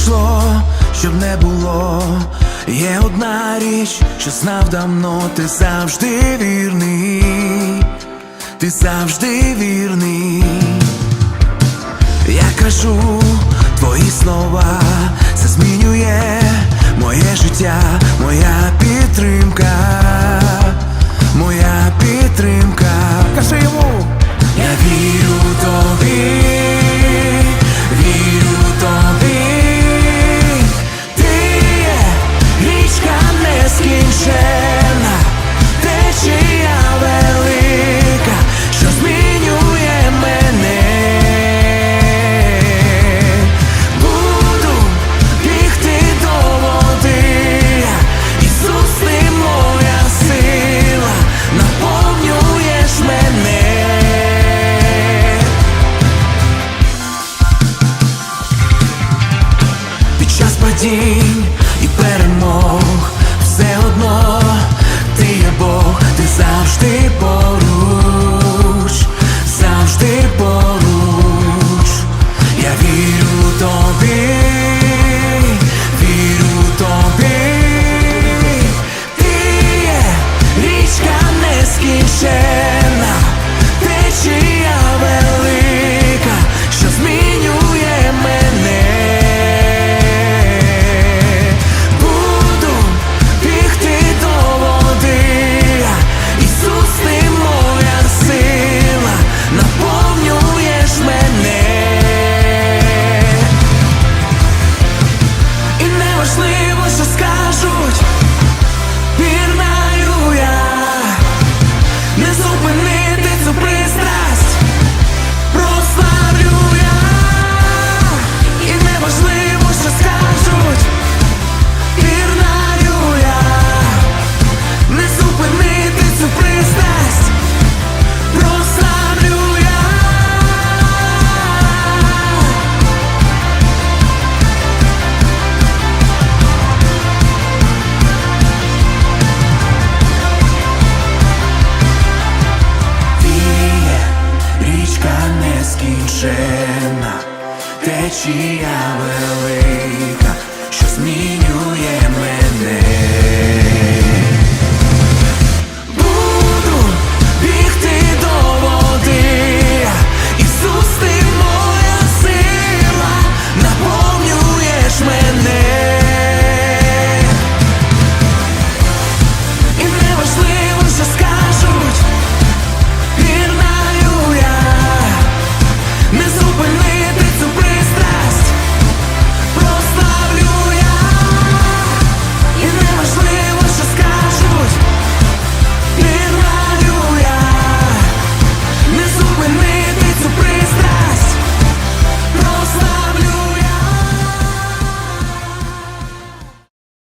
прийшло, щоб не було. Є одна річ, що знав давно, ти завжди вірний, ти завжди вірний. Я кажу твої слова, це змінює моє життя. завжди поруч, завжди поруч, я вірю тобі. Блаженна течія велика.